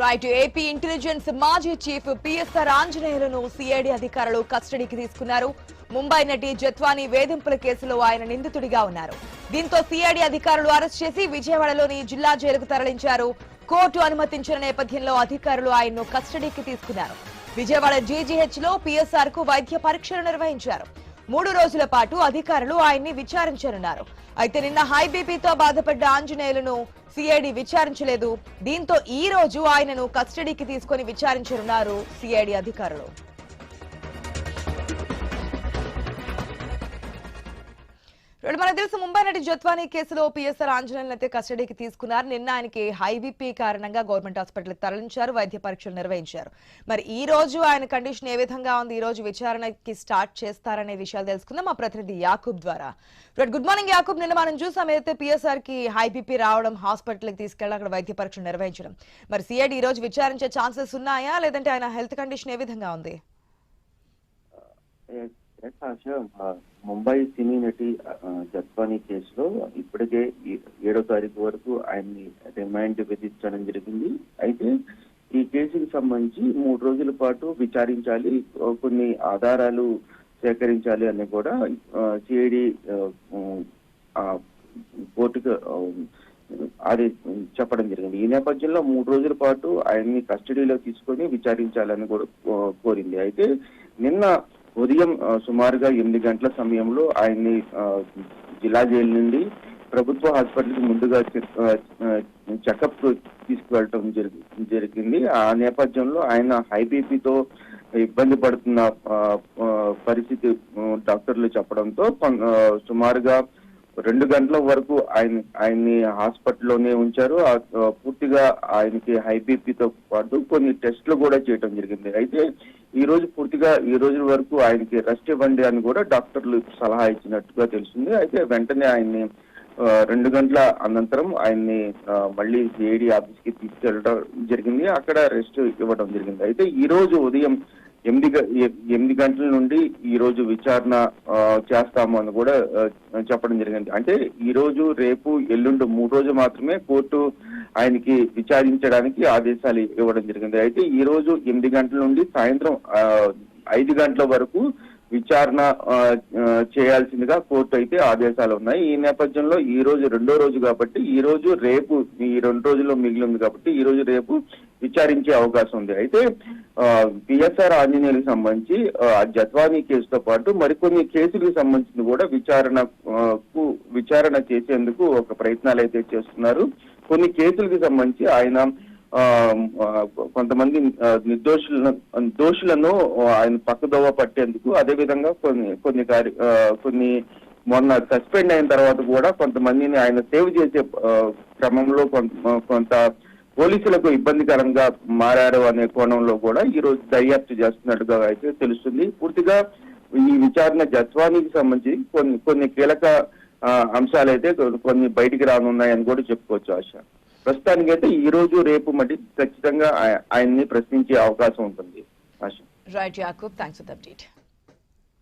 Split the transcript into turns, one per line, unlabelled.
Right AP intelligence మాజీ chief PSR ఆంజనేయులను CID అధికారులు కస్టడీకి తీసుకున్నారు. ముంబై నటి జత్వానీ వేధింపుల కేసులో ఆయన నిందితుడిగా ఉన్నారు. దీంతో సిఐడి అధికారులు అరెస్ట్ చేసి విజయవాడలోని జిల్లా జైలుకు తరలించారు. కోర్టు అనుమతించిన నేపథ్యంలో అధికారులు ఆయన్ను కస్టడీకి తీసుకున్నారు. విజయవాడ జీజీహెచ్లో పిఎస్ఆర్కు వైద్య పరీక్షలు నిర్వహించారు. మూడు రోజుల పాటు అధికారులు ఆయన్ని విచారించనున్నారు. అయితే నిన్న హై బీపీతో బాధపడ్డ ఆంజనేయులను సిఐడి విచారించలేదు. దీంతో ఈ రోజు ఆయనను కస్టడీకి తీసుకొని విచారించనున్నారు సిఐడి అధికారులు. రెండు మనకు తెలుసు ముంబై నటి జత్వానీ కేసులో పిఎస్ఆర్ ఆంజనేయులను అయితే కస్టడీకి తీసుకున్నారు. నిన్న ఆయనకి హైబీపీ కారణంగా గవర్నమెంట్ హాస్పిటల్కి తరలించారు వైద్య పరీక్షలు నిర్వహించారు. మరి ఈ రోజు ఆయన కండిషన్ ఏ విధంగా ఉంది? ఈ రోజు విచారణకి స్టార్ట్ చేస్తారనే విషయాలు తెలుసుకుందాం. మా ప్రతినిధి యాకూబ్ ద్వారా. Good morning Yakub. నిన్న మనం చూసాం ఏదైతే పిఎస్ఆర్కి హైబీపీ రావడం హాస్పిటల్కి తీసుకెళ్ళి అక్కడ వైద్య పరీక్షలు నిర్వహించడం. మరి సిఐడి ఈ రోజు విచారించే ఛాన్సెస్ ఉన్నాయా? లేదంటే ఆయన హెల్త్ కండిషన్ ఏ విధంగా ఉంది?
ఆశ ముంబై సినీ నటి జత్వానీ కేసులో ఇప్పటికే ఏడో తారీఖు వరకు ఆయన్ని రిమాండ్ విధించడం జరిగింది. అయితే ఈ కేసుకి సంబంధించి మూడు రోజుల పాటు విచారించాలి కొన్ని ఆధారాలు సేకరించాలి అని కూడా సిఐడి కోర్టుకు అది చెప్పడం జరిగింది. ఈ నేపథ్యంలో మూడు రోజుల పాటు ఆయన్ని కస్టడీలో తీసుకొని విచారించాలని కూడా కో- కోరింది. అయితే నిన్న ఉదయం సుమారుగా ఎనిమిది గంటల సమయంలో ఆయన్ని జిల్లా జైలు నుండి ప్రభుత్వ హాస్పిటల్కి ముందుగా చెకప్ తీసుకువెళ్ళటం జరి- జరిగింది. ఆ నేపథ్యంలో ఆయన హై బీపీతో ఇబ్బంది పడుతున్న పరిస్థితి డాక్టర్లు చెప్పడంతో సుమారుగా రెండు గంటల వరకు ఆయన ఆయన్ని హాస్పిటల్లోనే ఉంచారు. పూర్తిగా ఆయనకి హై బీపీతో పాటు కొన్ని టెస్టులు కూడా చేయడం జరిగింది. అయితే ఈ రోజు పూర్తిగా ఈ రోజు వరకు ఆయనకి రెస్ట్ ఇవ్వండి అని కూడా డాక్టర్లు సలహా ఇచ్చినట్టుగా తెలిసింది అయితే వెంటనే ఆయన్ని రెండు గంటల అనంతరం ఆయన్ని మళ్ళీ సిఐడి ఆఫీస్కి తీసుకెళ్ళడం జరిగింది. అక్కడ రెస్ట్ ఇవ్వడం జరిగింది. అయితే ఈ రోజు ఉదయం ఎనిమిది గ- ఎనిమిది గంటల నుండి ఈ రోజు విచారణ చేస్తాము అని కూడా చెప్పడం జరిగింది. అంటే ఈ రోజు రేపు ఎల్లుండి మూడు రోజు మాత్రమే కోర్టు ఆయనకి విచారించడానికి ఆదేశాలు ఇవ్వడం జరిగింది. అయితే ఈ రోజు ఎనిమిది గంటల నుండి సాయంత్రం ఐదు గంటల వరకు విచారణ చేయాల్సిందిగా కోర్టు అయితే ఆదేశాలు ఉన్నాయి. ఈ నేపథ్యంలో ఈ రోజు రెండో రోజు కాబట్టి ఈ రోజు రేపు ఈ రెండు రోజుల్లో మిగిలి ఉంది కాబట్టి ఈ రోజు రేపు విచారించే అవకాశం ఉంది. అయితే పిఎస్ఆర్ ఆంజనేయులకు సంబంధించి ఆ, జత్వానీ కేసుతో పాటు మరికొన్ని కేసులకు సంబంధించి కూడా విచారణ కు విచారణ చేసేందుకు ఒక ప్రయత్నాలు అయితే చేస్తున్నారు. కొన్ని కేసులకు సంబంధించి ఆయన ఆ, కొంతమంది నిర్దోషులను దోషులను ఆయన పక్కదోవ పట్టేందుకు అదే విధంగా కొన్ని కొన్ని కార్య కొన్ని మొన్న సస్పెండ్ అయిన తర్వాత కూడా కొంతమందిని ఆయన సేవ్ చేసే క్రమంలో కొంత కొంత పోలీసులకు ఇబ్బందికరంగా మారారు అనే కోణంలో కూడా ఈ రోజు దర్యాప్తు చేస్తున్నట్టుగా అయితే తెలుస్తుంది. పూర్తిగా ఈ విచారణ జత్వానికి సంబంధించి కొన్ని కొన్ని కీలక అంశాలైతే కొన్ని బయటికి రానున్నాయని కూడా చెప్పుకోవచ్చు ఆశ. ప్రస్తుతానికైతే ఈ రోజు రేపు మట్టి ఖచ్చితంగా ఆయన్ని ప్రశ్నించే అవకాశం ఉంటుంది. ఆశ.
Right Yakub thanks for the update